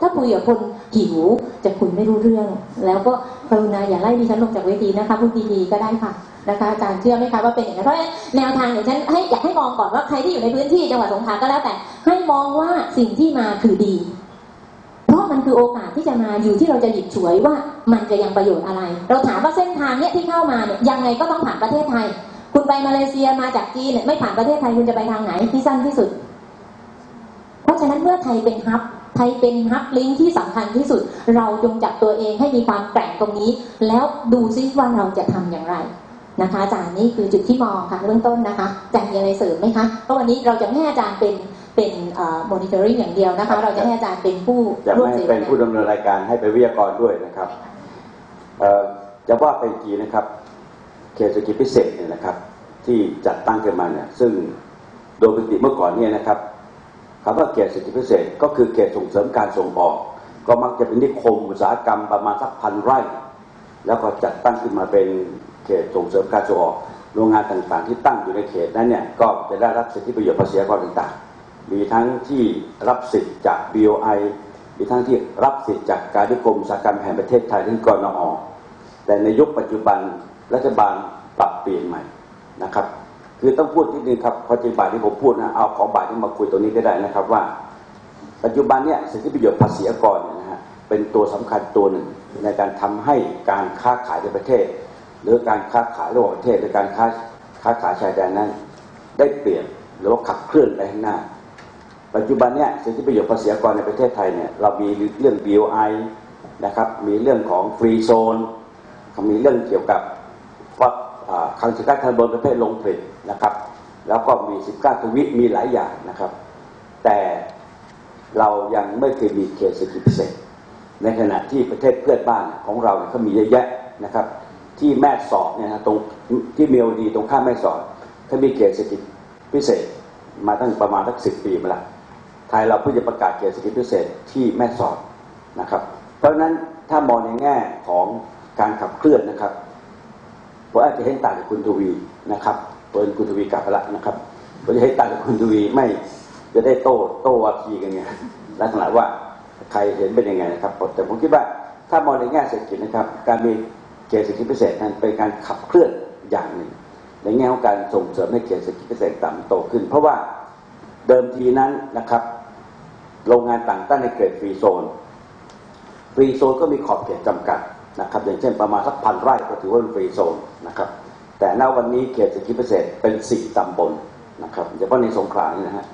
ถ้าคุยกับคนหิวจะคุยไม่รู้เรื่อง แล้วก็กรุณาอย่าไล่ดิฉันลงจากเวทีนะคะพูดดีๆก็ได้ค่ะนะคะอาจารย์เชื่อไหมคะว่าเป็นอย่างนั้นเพราะฉะนั้นแนวทางอย่างฉันให้อยากให้มองก่อนว่าใครที่อยู่ในพื้นที่จังหวัดสงขลาก็แล้วแต่ ให้มองว่าสิ่งที่มาคือดี เพราะมันคือโอกาสที่จะมาอยู่ที่เราจะหยิบฉวยว่ามันจะยังประโยชน์อะไร เราถามว่าเส้นทางเนี้ยที่เข้ามาเนี่ยยังไงก็ต้องผ่านประเทศไทย คุณไปมาเลเซียมาจากจีนเนี่ยไม่ผ่านประเทศไทยคุณจะไปทางไหนที่สั้นที่สุด เพราะฉะนั้นเมื่อไทยเป็นฮับ ไทยเป็นฮับลิงก์ที่สำคัญที่สุด เราจงจับตัวเองให้มีความแกร่งตรงนี้ แล้วดูซิว่าเราจะทำอย่างไรนะคะอาจารย์นี่คือจุดที่มองค่ะเบื้องต้นนะคะอาจารย์มีอะไรเสริมไหมคะเพราะวันนี้เราจะไม่ให้อาจารย์เป็นเป็นเอ่อ monitoring อย่างเดียวนะคะ เราจะให้อาจารย์เป็นผู้จะร่วมไม่เสวเป็นนาผู้ดำเนินรายการให้ไปนวิทยากรด้วยนะครับเอ่อจะว่าไปจีนะครับเขตเศรษฐกิจพิเศษเนี่ยนะครับ ที่จัดตั้งขึ้นมาเนี่ยซึ่งโดยปกติเมื่อก่อนเนี่ยนะครับ คำว่าเขตเศรษฐกิจพิเศษก็คือเขตส่งเสริมการส่งออก ก็มักจะเป็นนิคมอุตสาหกรรมประมาณสักพันไร่ แล้วก็จัดตั้งขึ้นมาเป็นเขตส่งเสริมการส่งออก โรงงานต่างๆ ที่ตั้งอยู่ในเขตนั้นเนี่ยก็จะได้รับสิทธิประโยชน์ภาษีกรต่างๆ มีทั้งที่รับสิทธิ์จาก BOI มีทั้งที่รับสิทธิ์จากการนิคมอุตสาหกรรมแห่งประเทศไทยหรือกรนอแต่ในยุคปัจจุบันรัฐบาลปรับเปลี่ยนใหม่นะครับ คือต้องพูดนิดนึงครับพราะจริงบ่ายที่ผมพูดนะเอาของบ่ายที่มาคุยตรงนี้ก็ได้นะครับว่า ปัจจุบันเนี่ยสิทธิประโยชน์ภาษีอากรเนี่ยนะฮะเป็นตัวสำคัญตัวหนึ่งในการทำให้การค้าขายในประเทศ หรือการค้าขายระหว่างประเทศหรือการค้าค้าขายชายแดนนั้น ได้เปลี่ยนหรือว่าขับเคลื่อนไปข้างหน้า ปัจจุบันเนี่ยสิทธิประโยชน์ภาษีอากรในประเทศไทยเนี่ยเรามีเรื่อง BOI นะครับมีเรื่องของฟรีโซนมีเรื่องเกี่ยวกับว่า คลังสินค้าทางบนประเภทลงผลิตนะครับ แล้วก็มี19ทวิมีหลายอย่างนะครับ แต่เรายังไม่เคยมีเขตเศรษฐกิจพิเศษ ในขณะที่ประเทศเพื่อนบ้านของเราเนี่ยเขามีเยอะแยะนะครับ ที่แม่สอดเนี่ยนะตรงที่เมียวดีตรงข้ามแม่สอดเขามีเขตเศรษฐกิจพิเศษ มาตั้งประมาณสักสิบปีมาแล้วไทยเราเพิ่งจะประกาศเขตเศรษฐกิจพิเศษที่แม่สอดนะครับ เพราะฉะนั้นถ้ามองในแง่ของการขับเคลื่อนนะครับ ผมอาจจะเห็นต่างกับคุณทวีนะครับเปิดคุณทวีกลับล้วนะครับผมจะเห็นต่างกับคุณทวีไม่จะได้โต้โต้วาทีกันไงลักษณะว่าใครเห็นเป็นยังไงนะครับแต่ผมคิดว่าถ้ามองในแง่เศรษฐกิจนะครับ การมีเขตเศรษฐกิจพิเศษนั้นเป็นการขับเคลื่อนอย่างหนึ่ง ในแง่ของการส่งเสริมให้เขตเศรษฐกิจพิเศษต่ำโตขึ้น เพราะว่าเดิมทีนั้นนะครับ โรงงานต่างตั้งในเขตฟรีโซนฟรีโซนก็มีขอบเขตจำกัด นะครับอย่างเช่นประมาณสักพันไร่ก็ถือว่าเป็นฟรีโซนนะครับแต่ณวันนี้เขตเศรษฐกิจพิเศษเป็นสี่ตำบลนะครับเฉพาะในสงขลานี่นะฮะ